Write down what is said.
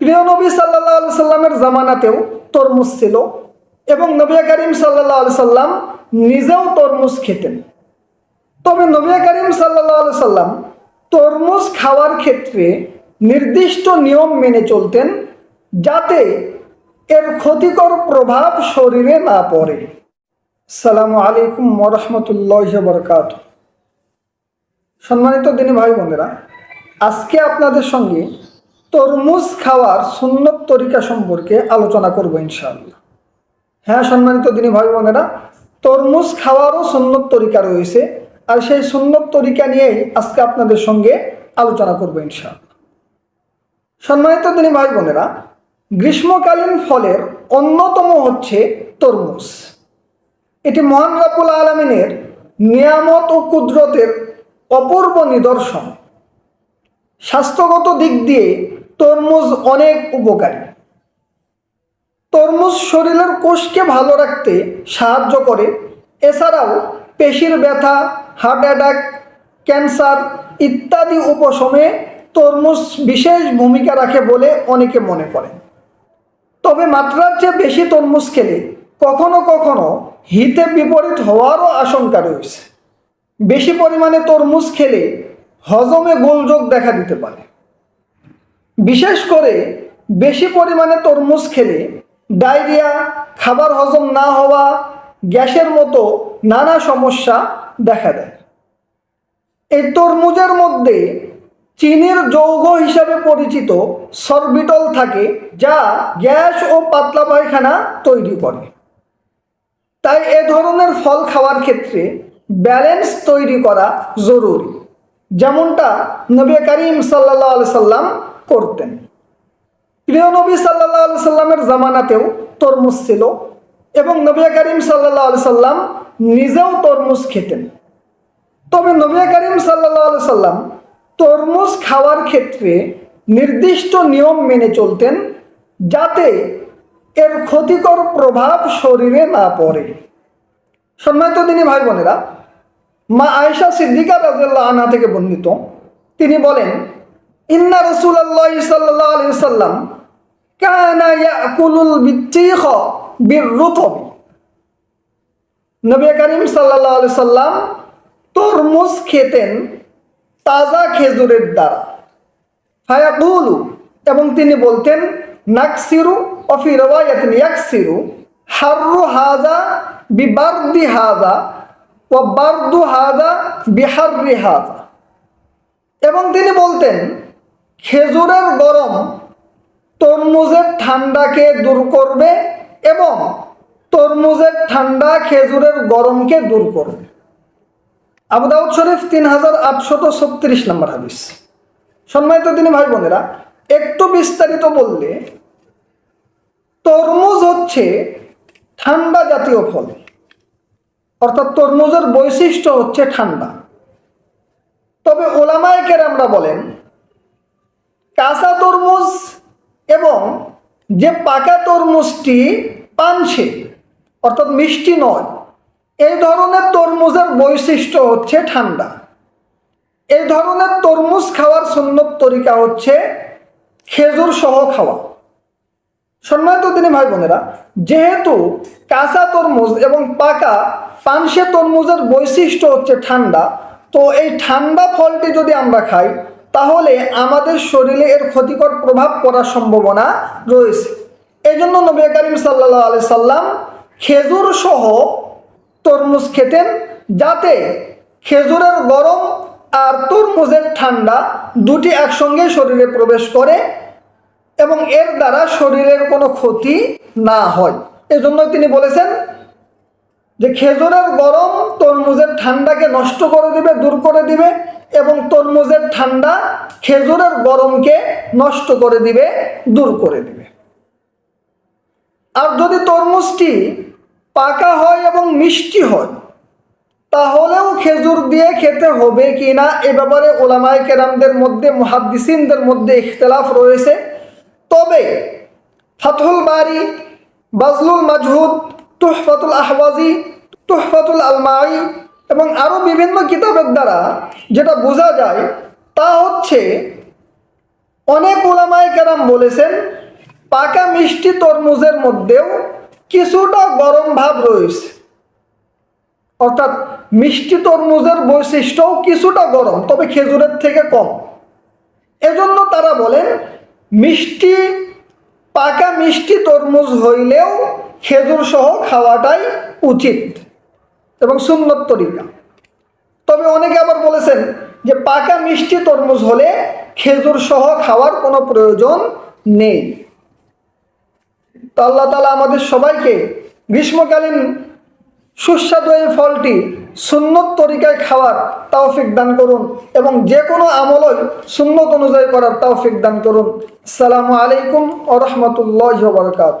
প্রিয় নবী সাল্লাহ সাল্লামের জামানাতেও তরমুজ ছিল এবং নবী করিম সাল্লাহ আলি সাল্লাম নিজেও তরমুজ খেতেন। তবে নবী করিম সাল্লাহ আলি সাল্লাম তরমুজ খাওয়ার ক্ষেত্রে নির্দিষ্ট নিয়ম মেনে চলতেন যাতে এর ক্ষতিকর প্রভাব শরীরে না পড়ে। সালামু আলাইকুম ওরহমতুল্লাহ বরকাত সম্মানিত দিনী ভাই বোনেরা, আজকে আপনাদের সঙ্গে তরমুজ খাওয়ার সুন্নত তরিকা সম্পর্কে আলোচনা করব ইনশাআল্লাহ। হ্যাঁ সম্মানিত দিনী ভাই বোনেরা, তরমুজ খাওয়ারও সুন্নত তরিকা রয়েছে, আর সেই সুন্নত তরিকা নিয়েই আজকে আপনাদের সঙ্গে আলোচনা করব ইনশাআল্লাহ। সম্মানিত দিনী ভাই বোনেরা, গ্রীষ্মকালীন ফলের অন্যতম হচ্ছে তরমুজ। এটি মহান রাবুল আলমিনের নিয়ামত ও কুদরতের অপূর্ব নিদর্শন। স্বাস্থ্যগত দিক দিয়ে তরমুজ অনেক উপকারী। তরমুজ শরীরের কোষকে ভালো রাখতে সাহায্য করে। এছাড়াও পেশির ব্যথা, হার্ট অ্যাটাক, ক্যান্সার ইত্যাদি উপশমে তরমুজ বিশেষ ভূমিকা রাখে বলে অনেকে মনে করেন। তবে মাত্রার চেয়ে বেশি তরমুজ খেলে কখনো কখনো হিতে বিপরীত হওয়ারও আশঙ্কা রয়েছে। বেশি পরিমাণে তরমুজ খেলে হজমে গোলযোগ দেখা দিতে পারে। বিশেষ করে বেশি পরিমাণে তরমুজ খেলে ডায়রিয়া, খাবার হজম না হওয়া, গ্যাসের মতো নানা সমস্যা দেখা দেয়। এই তরমুজের মধ্যে চিনির যৌগ হিসাবে পরিচিত সরবিটল থাকে, যা গ্যাস ও পাতলা পায়খানা তৈরি করে। তাই এ ধরনের ফল খাওয়ার ক্ষেত্রে ব্যালেন্স তৈরি করা জরুরি। যেমনটা নবী করিম সাল্লাহ আলি সাল্লাম করতেন। প্রিয় নবী সাল্লাহ আলি সাল্লামের জামানাতেও তরমুজ ছিল এবং নবী করিম সাল্লাহ আলি সাল্লাম নিজেও তরমুজ খেতেন। তবে নবী করিম সাল্লাহ আলি সাল্লাম তরমুজ খাওয়ার ক্ষেত্রে নির্দিষ্ট নিয়ম মেনে চলতেন যাতে এর ক্ষতিকর প্রভাব শরীরে না পড়ে। সম্মানিত দিনী ভাই বোনেরা, মা আয়েশা সিদ্দিকা রাজিয়াল্লাহ আনা থেকে বর্ণিত, তিনি বলেন ইন্না রসুল্লাহ সাল্লাহ আলি সাল্লাম কানা ইয়াকুলুল বিচ্চিখ বিরুতবি। নবী করিম সাল্লাহ আলি সাল্লাম তরমুজ খেতেন তাজা খেজুরের দ্বারা। ফায়াকুলু, এবং তিনি বলতেন, নাকসিরু অফি রওয়ায়াতিন ইয়াকসিরু, হাররু হাজা বিবারদি হাজা ও বারদু হাজা বিহাররি হাজা। এবং তিনি বলতেন খেজুরের গরম তরমুজের ঠান্ডাকে দূর করবে এবং তরমুজের ঠান্ডা খেজুরের গরমকে দূর করবে। আবু দাউদ শরীফ তিন হাজার আটশত ছত্রিশ নম্বর হাদিস। সম্মানিত তিনি ভাই বোনেরা, একটু বিস্তারিত বললে, তরমুজ হচ্ছে ঠান্ডা জাতীয় ফল। অর্থাৎ তরমুজের বৈশিষ্ট্য হচ্ছে ঠান্ডা। তবে ওলামায়কের আমরা বলেন কাঁচা তরমুজ এবং যে পাকা তরমুজটি পানছে, অর্থাৎ মিষ্টি নয়, এই ধরনের তরমুজের বৈশিষ্ট্য হচ্ছে ঠান্ডা। এই ধরনের তরমুজ খাওয়ার সুন্নত তরিকা হচ্ছে খেজুর সহ খাওয়া। সম্মানিত তিনি ভাই বোনেরা, যেহেতু কাঁচা তরমুজ এবং পাকা পানসে তরমুজের বৈশিষ্ট্য হচ্ছে ঠান্ডা, তো এই ঠান্ডা ফলটি যদি আমরা খাই তাহলে আমাদের শরীরে এর ক্ষতিকর প্রভাব পড়ার সম্ভাবনা রয়েছে। এই জন্য নবী করিম সাল্লাহ আলি সাল্লাম খেজুর সহ তরমুজ খেতেন যাতে খেজুরের গরম আর তরমুজের ঠান্ডা দুটি একসঙ্গে শরীরে প্রবেশ করে এবং এর দ্বারা শরীরের কোনো ক্ষতি না হয়। এজন্য তিনি বলেছেন যে খেজুরের গরম তরমুজের ঠান্ডাকে নষ্ট করে দিবে, দূর করে দিবে এবং তরমুজের ঠান্ডা খেজুরের গরমকে নষ্ট করে দিবে, দূর করে দিবে। আর যদি তরমুজটি পাকা হয় এবং মিষ্টি হয়, তাহলেও খেজুর দিয়ে খেতে হবে কি না এ ব্যাপারে ওলামায় কেরামদের মধ্যে, মুহাদ্দিসিনদের মধ্যে ইখতলাফ রয়েছে। তবে ফাতহুল বারি, বাজলুল মাজহুদ, তুহফাতুল আহওয়াজি, তুহফাতুল আলমাই এবং আরও বিভিন্ন কিতাবের দ্বারা যেটা বোঝা যায়, তা হচ্ছে অনেক ওলামায় কেরাম বলেছেন, পাকা মিষ্টি তরমুজের মধ্যেও কিছুটা গরম ভাব রয়েছে। অর্থাৎ মিষ্টি তরমুজের বৈশিষ্ট্যও কিছুটা গরম, তবে খেজুরের থেকে কম। এজন্য তারা বলেন, মিষ্টি, পাকা মিষ্টি তরমুজ হইলেও খেজুর সহ খাওয়াটাই উচিত। এবং সুন্নত তরিকা। তবে অনেকে আবার বলেছেন যে পাকা মিষ্টি তরমুজ হলে খেজুর সহ খাওয়ার কোনো প্রয়োজন নেই। তো আল্লাহ তালা আমাদের সবাইকে গ্রীষ্মকালীন সুস্বাদু এই ফলটি সুন্নত তরিকায় খাওয়ার তৌফিক দান করুন এবং যে কোনো আমলই সুন্নত অনুযায়ী করার তৌফিক দান করুন। আসসালামু আলাইকুম ও রহমতুল্লাহ বারকাত